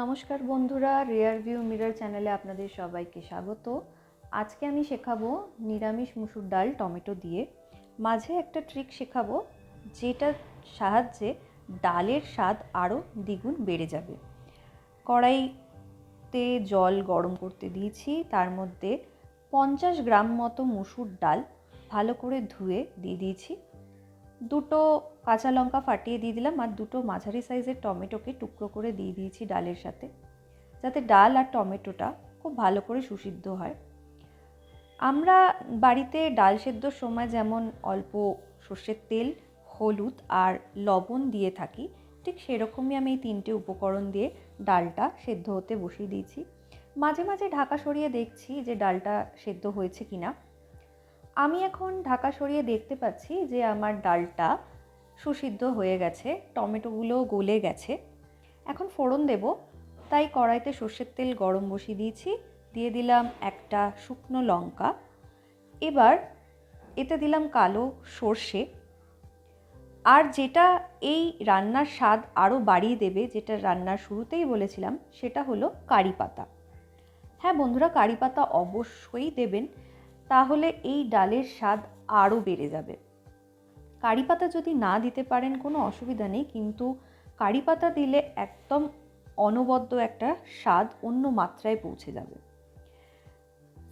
নমস্কার বন্ধুরা rare view mirror চ্যানেলে আপনাদের সবাইকে স্বাগত। আজকে আমি শেখাবো নিরামিষ মুসুর ডাল টমেটো দিয়ে। মাঝে একটা ট্রিক শেখাবো, যেটার সাহায্যে ডালের স্বাদ আরও দ্বিগুণ বেড়ে যাবে। কড়াইতে জল গরম করতে দিয়েছি, তার মধ্যে পঞ্চাশ গ্রাম মতো মুসুর ডাল ভালো করে ধুয়ে দিয়ে দিয়েছি। দুটো কাঁচা লঙ্কা ফাটিয়ে দিয়ে দিলাম আর দুটো মাঝারি সাইজের টমেটোকে টুকরো করে দিয়ে দিয়েছি ডালের সাথে, যাতে ডাল আর টমেটোটা খুব ভালো করে সুসিদ্ধ হয়। আমরা বাড়িতে ডাল সেদ্ধর সময় যেমন অল্প সর্ষের তেল, হলুদ আর লবণ দিয়ে থাকি, ঠিক সেরকমই আমি এই তিনটে উপকরণ দিয়ে ডালটা সেদ্ধ হতে বসিয়ে দিয়েছি। মাঝে মাঝে ঢাকা সরিয়ে দেখছি যে ডালটা সেদ্ধ হয়েছে কিনা। আমি এখন ঢাকা সরিয়ে দেখতে পাচ্ছি যে আমার ডালটা সুসিদ্ধ হয়ে গেছে টমেটোগুলোও গলে গেছে। এখন ফোড়ন দেব, তাই কড়াইতে সর্ষের তেল গরম বসিয়ে দিয়েছি, দিয়ে দিলাম একটা শুকনো লঙ্কা। এবার এতে দিলাম কালো সর্ষে। আর যেটা এই রান্নার স্বাদ আরও বাড়িয়ে দেবে, যেটা রান্নার শুরুতেই বলেছিলাম, সেটা হলো কারি পাতা। হ্যাঁ বন্ধুরা, কারি পাতা অবশ্যই দেবেন। তাহলে এই ডালের স্বাদ আরও বেড়ে যাবে। কারি পাতা যদি না দিতে পারেন কোনো অসুবিধা নেই, কিন্তু কারি পাতা দিলে একদম অনবদ্য একটা স্বাদ অন্য মাত্রায় পৌঁছে যাবে।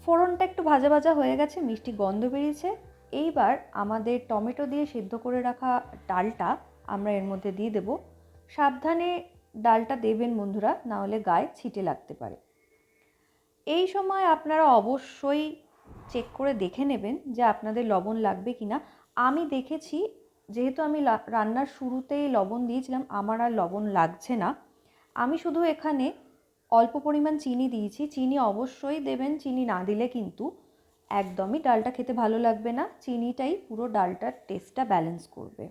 ফোড়নটা একটু ভাজা ভাজা হয়ে গেছে, মিষ্টি গন্ধ বেরিয়েছে। এইবার আমাদের টমেটো দিয়ে সিদ্ধ করে রাখা ডালটা আমরা এর মধ্যে দিয়ে দেব। সাবধানে ডালটা দেবেন বন্ধুরা নাহলে গায়ে ছিটে লাগতে পারে। এই সময় আপনারা অবশ্যই চেক করে দেখে নেবেন যে আপনাদের লবণ লাগবে কি না আমি দেখেছি, যেহেতু আমি রান্নার শুরুতেই লবণ দিয়েছিলাম, আমার আর লবণ লাগছে না। আমি শুধু এখানে অল্প পরিমাণ চিনি দিয়েছি। চিনি অবশ্যই দেবেন, চিনি না দিলে কিন্তু একদমই ডালটা খেতে ভালো লাগবে না। চিনিটাই পুরো ডালটার টেস্টটা ব্যালেন্স করবে।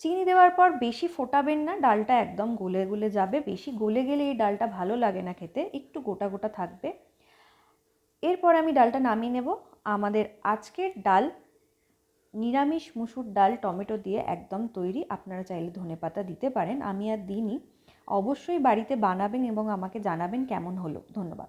চিনি দেওয়ার পর বেশি ফোটাবেন না, ডালটা একদম গলে গলে যাবে। বেশি গলে গেলে এই ডালটা ভালো লাগে না খেতে, একটু গোটা গোটা থাকবে। এরপর আমি ডালটা নামিয়ে নেব। আমাদের আজকের ডাল নিরামিষ মুসুর ডাল টমেটো দিয়ে একদম তৈরি। আপনারা চাইলে ধনে পাতা দিতে পারেন। আমি আর দিইনি। অবশ্যই বাড়িতে বানাবেন এবং আমাকে জানাবেন কেমন হলো। ধন্যবাদ।